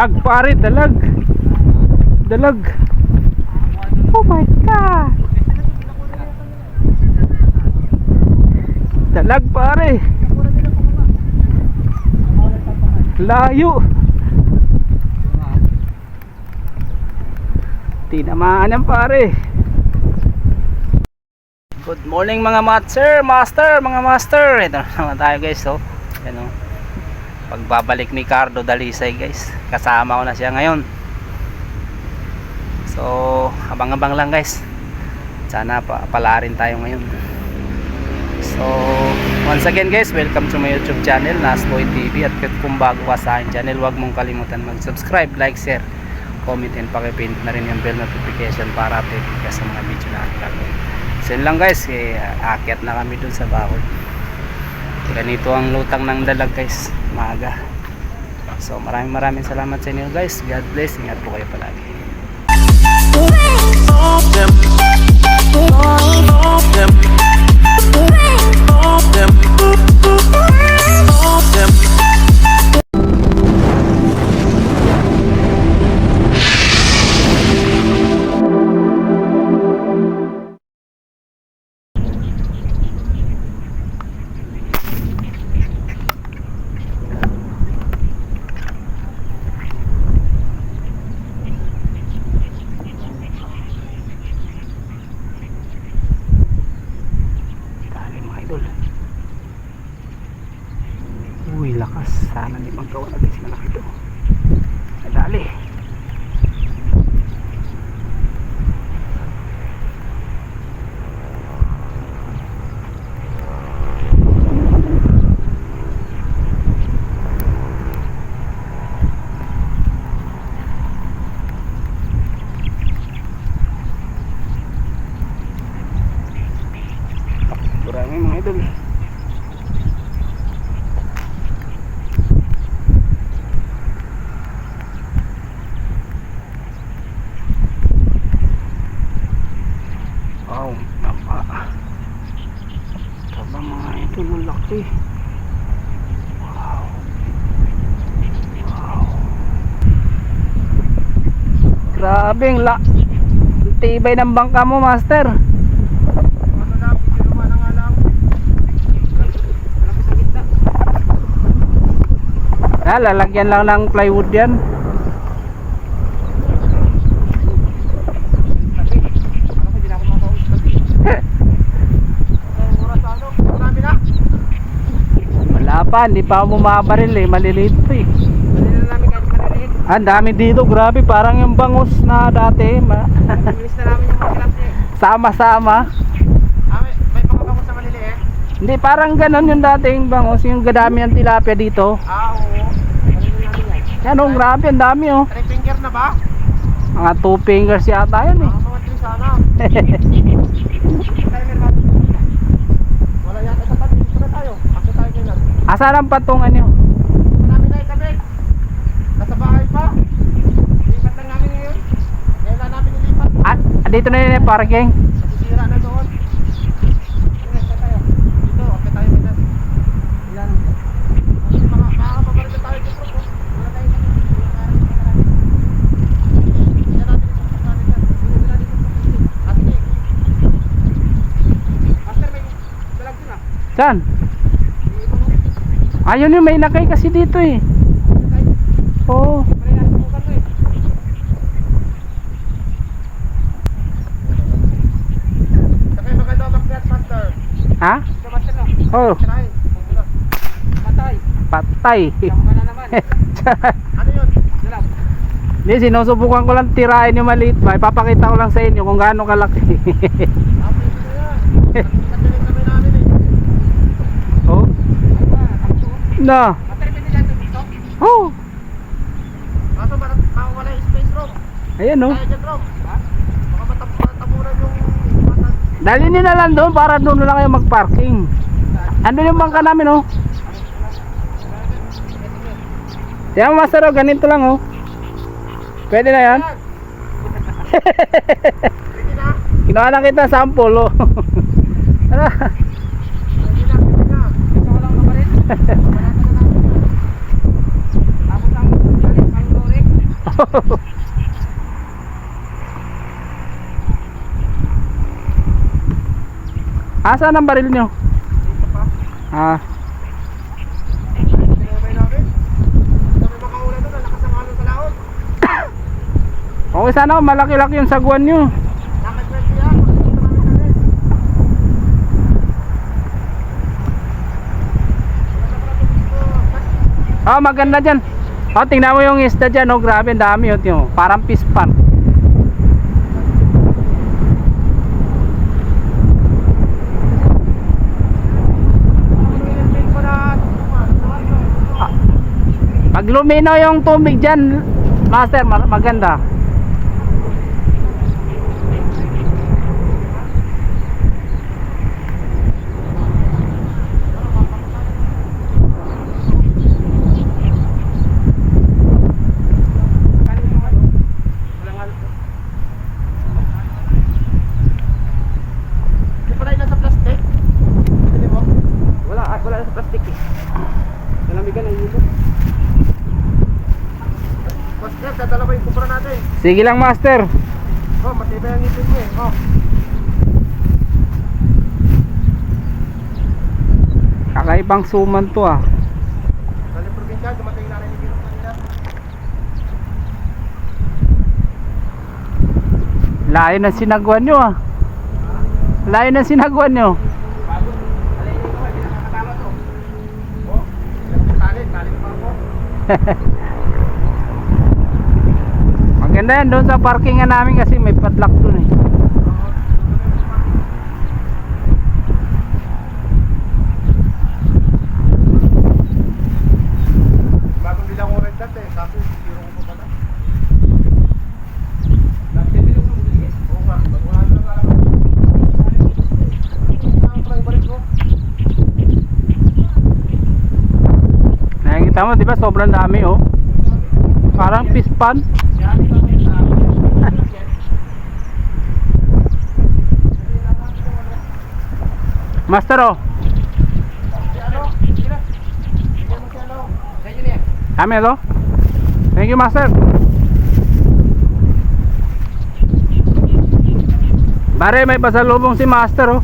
Dalag pare, dalag. Dalag. Oh my god. Dalag pare. Layo. Tinamaan yan pare. Good morning mga master, master, mga master. Ito na naman tayo guys, oh. Yan oh. Pagbabalik ni Cardo Dalisay guys. Kasama ko na siya ngayon. So, abang-abang lang guys. Sana pa pala rin tayo ngayon. So, once again guys, welcome to my YouTube channel, Nasboy TV. At kung bago ka sa channel, huwag mong kalimutan mag-subscribe, like, share, comment, and pakipindot na rin yung bell notification para update ka sa mga video na gagawin. So lang guys, eh, aakyat na kami dun sa bakoy. Ganito ang lutang ng dalag guys, maaga. So maraming maraming salamat sa inyo guys. God bless, ingat po kayo palagi. Dali idol, malaki. Wow. Wow. Grabe, ang la tibay ng bangka mo, master. Ah, lalagyan lang ng plywood yan. Wala pa, hindi pa ako bumabaril eh, maliliit pa eh. Ah, ang dami dito, grabe, parang yung bangus na dati, ma- sama-sama. May pangabang sa maliliit? Hindi, parang ganon yung dating bangus, yung gadami ng tilapia dito. Ah, oo. Maliliit namin yan. Oh, grabe, ang dami oh. Three finger na ba? Mga two fingers yata yun eh. Mga three sana. Tayo meron Wala yata sa tabi. Dito na tayo. Ako tayo kailan. Asan ang patungan nyo? Marami na ikabit. Nasa bahay pa. Lipat lang namin ngayon. Lang namin ilipat. Ah, dito na yun yung parking. Nasisira na doon. Saan Ayun yung may nakay kasi dito eh. Oo. Master? Ha? Oh. Patay. patay. Ano yun? Hindi, sinusubukan ko lang tirahin yung maliit ba. Ipapakita ko lang sa inyo kung gaano kalaki. Ah, pwede na yan. Nagdaling kami namin eh. oh. Ah, ako. Na. Oh. Kaso, parang mawawala yung space, Rob. Ayan oh. Dali na lang doon para doon na lang kayo mag-parking. Andun yung bangka namin oh. Yan master oh, ganito lang oh. Pwede na yan. Kinuha lang kita sample oh. Tara. Pwede na, pwede na. Gusto ko lang na Tapos ang baril nyo? Dito pa. Ah, okay sana malaki-laki yung sagwan nyo. Ah, maganda dyan. Oh, tingnan mo yung isda dyan, oh, grabe, ang dami, oh. Parang fish pan. Pag luminaw yung tubig dyan, master, ma- maganda. Di pala yun nasa plastic? Hindi mo? Wala, ah, wala sa plastic eh. Nalamigan ang hilo. Master, dadala ba yung kupra natin? Sige lang, master. Oh, matibay ang ngipin mo eh. Oh. Kakaibang suman to, ah. Galing probinsya, dumating na rin yung kanina. Layo ng sinagwan nyo, ah. Layo ng sinagwan nyo. Bago. Alay nito, hindi nakakatama to. Oh, ilang tali, tali pa ako. Maganda yan doon sa parkingan namin kasi may padlock doon, eh. Kaso zero ko pala. Dati lang ako. Ang pala ko. Nakikita mo, di ba, sobrang dami, oh. Parang fish pan. Yan, ito mo yung tao. Master, oh. Si ano? Sige na. Bigyan mo si ano. Sa inyo niya. Kami, oh. Thank you, master. Bare, may pasalubong si master, oh.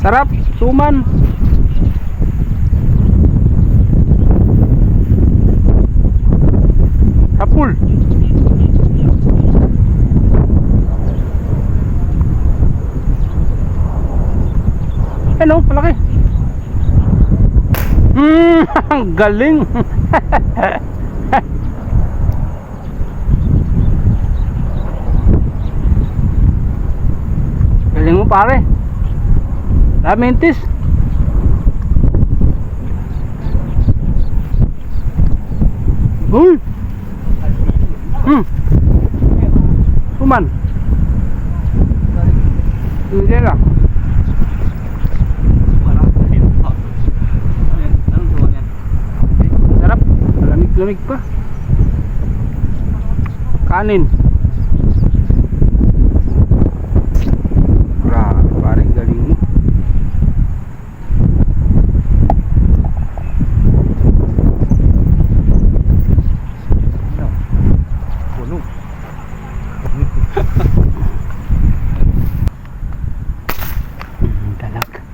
Sarap, suman. Hapul. Ano, malaki. Hmm, ang galing. galing mo pare. Ramintis. Uy. Hmm. Suman. Hindi lang. Sarap. Lamig-lamig pa. Kanin. Grabe, parang galing mo. Puno. Dalag.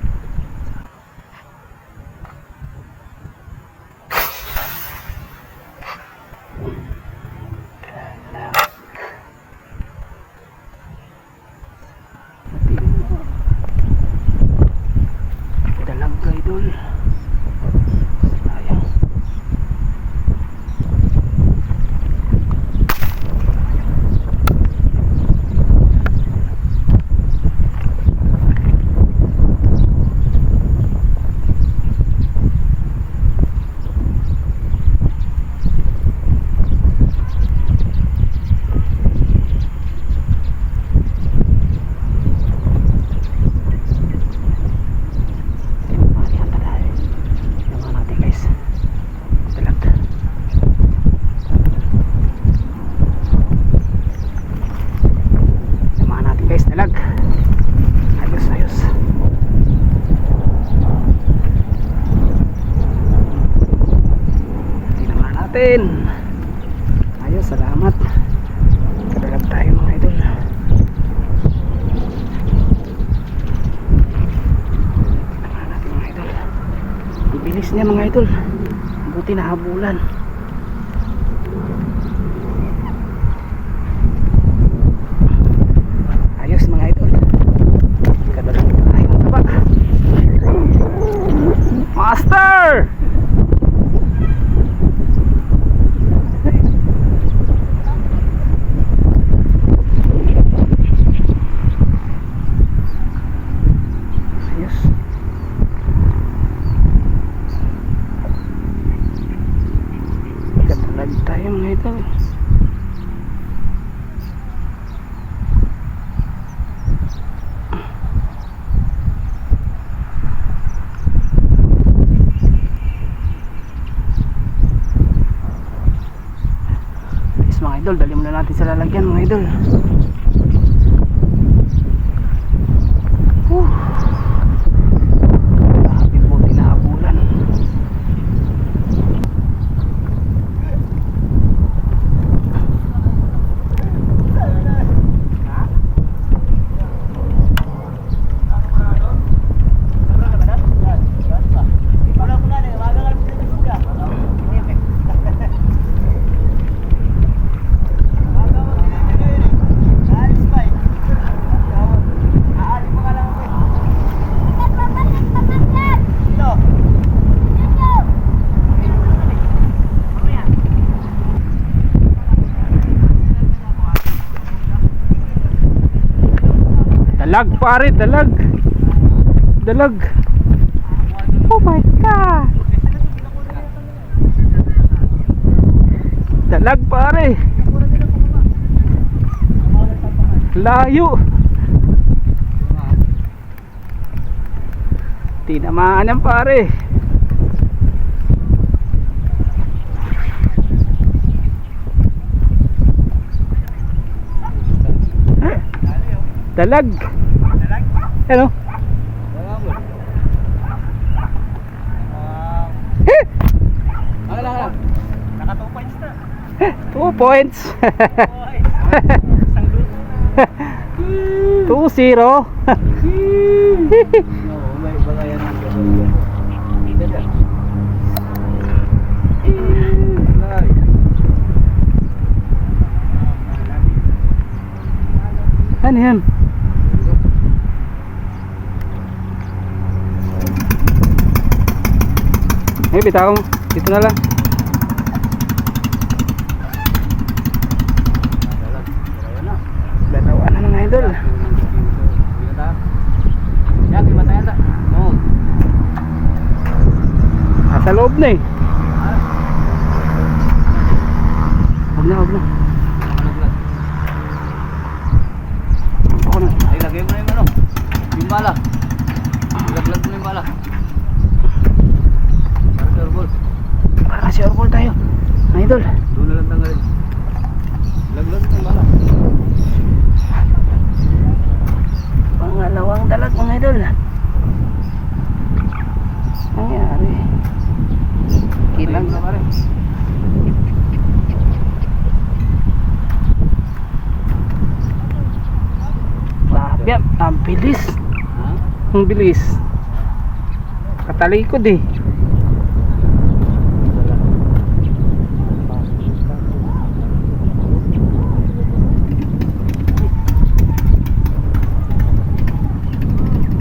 natin. Ayos, salamat. Kadalag tayo mga idol. Tingnan natin mga idol. Ang bilis niya mga idol. Buti na habulan. Ayos mga idol. Kadalag tayo ng taba. Master! Ayos. Kadalag Yes mga idol, dali muna natin sa lalagyan mga idol. Whew. Grabe po tinabulan. Dalag pare, dalag. Dalag. Oh my god. Dalag pare. Layo. Tinamaan yan pare. Dalag. Ano? Naka 2 points na. 2 points. Isang luto na. 2-0. Oo, may bagayan ng gano'n. Ganda. Ay. Ano yan? Eh, bitaw. Dito na lang. Dalawa na mga idol. Nasa loob na eh. Huwag na, huwag na. Ako na. Ay, lagay mo na yung ano. Yung bala. Ilaglag mo na yung bala. Master ball. Para si Orbol tayo. Mga idol. Doon na lang tanggalin. Laglag mo yung bala. Pangalawang dalag mga idol. Nangyari. Kilang na pare. Grabe, ang bilis. Ang bilis. Katalikod eh.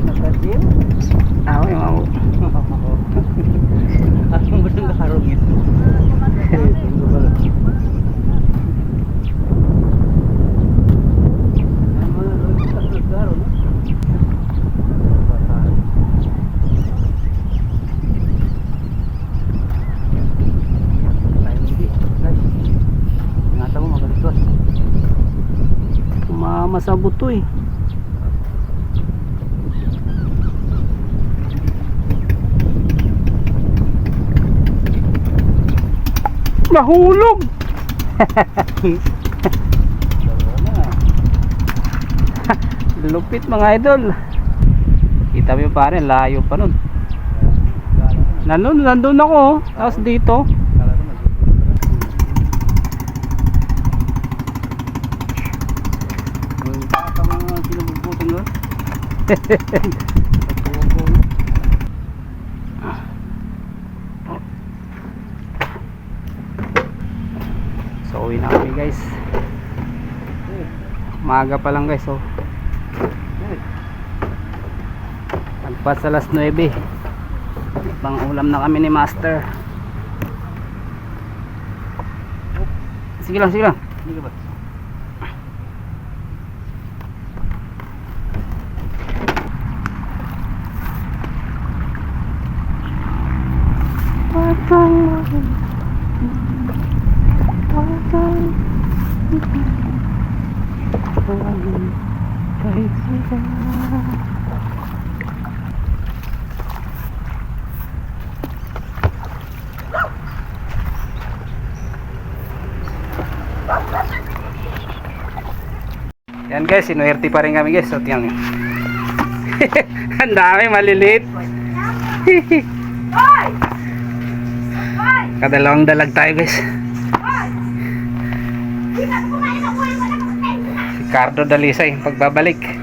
Nakadim? Ako yung ako. Ako mo nang nakarungin. Tingko pala. Yan mo na, Roy. Tatlo garo, no? Bata. Tayo hindi. Guys. Ingatan mo, magaligtas. Sa buto eh. Nahulog! Lupit mga idol. Kita mo pare, layo pa nun. Nandun, nandun ako. oh. Tapos dito. Gala na, mag- so uwi na kami guys. Maaga pa lang guys oh. Nagpas alas 9 Pang ulam na kami ni Master. Sige lang, sige lang Hindi ba? Yan guys, sinuwerte pa rin kami guys. So, tingnan nyo. Ang dami, maliliit. Kadalawang dalag tayo guys. Si Cardo Dalisay, pagbabalik.